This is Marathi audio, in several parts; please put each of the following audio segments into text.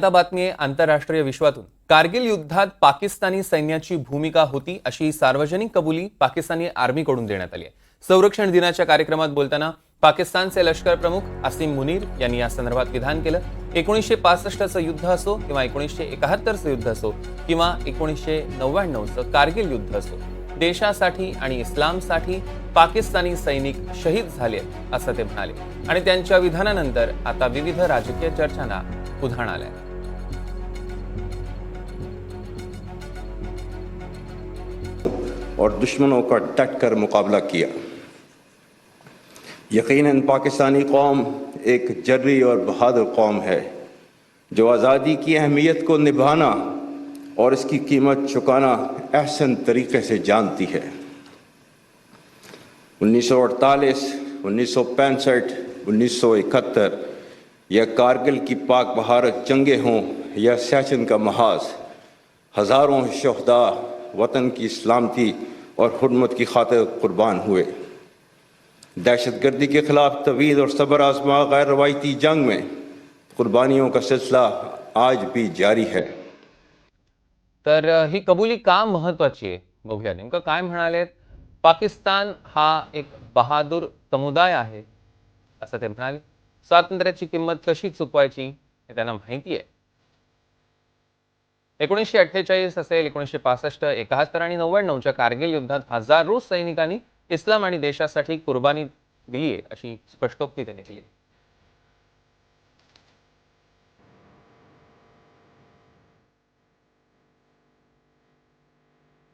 आता बातमी आहे आंतरराष्ट्रीय विश्वातून. कारगिल युद्धात पाकिस्तानी सैन्याची भूमिका होती अशी सार्वजनिक कबुली पाकिस्तानी आर्मीकडून देण्यात आली आहे. संरक्षण दिनाच्या कार्यक्रमात बोलताना पाकिस्तानचे लष्कर प्रमुख असीम मुनीर यांनी या संदर्भात विधान केलं. एकोणीसशे पासष्टचं युद्ध असो किंवा एकोणीसशे एकाहत्तरचं युद्ध असो किंवा एकोणीसशे नव्याण्णवचं कारगिल युद्ध असो देशासाठी आणि इस्लामसाठी पाकिस्तानी सैनिक शहीद झाले असं ते म्हणाले. आणि त्यांच्या विधानानंतर आता विविध राजकीय चर्चांना उधाण आलंय. और दुश्मनों का डट कर मुकाबला किया यकीनन पाकिस्तानी कौम एक जर्री और बहादुर कौम है जो आज़ादी की अहमियत को निभाना और इसकी कीमत चुकाना अहसन तरीके से जानती है 1948, 1965, 1971 या कारगिल की पाक बहारत जंगे हों या सियाचिन का महाज हजारों शहदा वतन की सलामती और हुरमत की खातर कुर्बान हुए। दहशत गर्दी के खिलाफ तवील और सबर आजमा गैर रवायती जंग में कुर्बानियों का सिलसिला आज भी जारी है। तर ही कबुली का महत्वाची आहे बघूया नेमकं काय म्हणाले पाकिस्तान हा एक बहादूर समुदाय आहे असं ते म्हणाले. स्वातंत्र्याची किंमत कशी चुकवायची हे त्यांना माहिती आहे. एकोणीसशे अठ्ठेचाळीस असेल एकोणीसशे पासष्ट एकाहत्तर आणि नव्याण्णवच्या कारगिल युद्धात हजारो सैनिकांनी इस्लाम आणि देशासाठी कुर्बानी दिली आहे अशी स्पष्टोक्ती त्यांनी केली.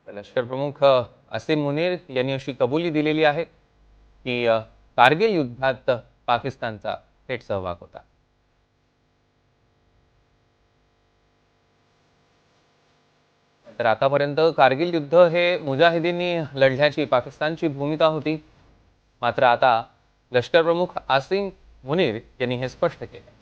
लष्कर प्रमुख असीम मुनीर यांनी अशी कबुली दिलेली आहे की कारगिल युद्धात पाकिस्तानचा थेट सहभाग होता. तर आतापर्यंत कारगिल युद्ध हे मुजाहिदींनी लढल्याची पाकिस्तानची भूमिका होती. मात्र आता लष्करप्रमुख आसिम मुनीर यांनी हे स्पष्ट केले.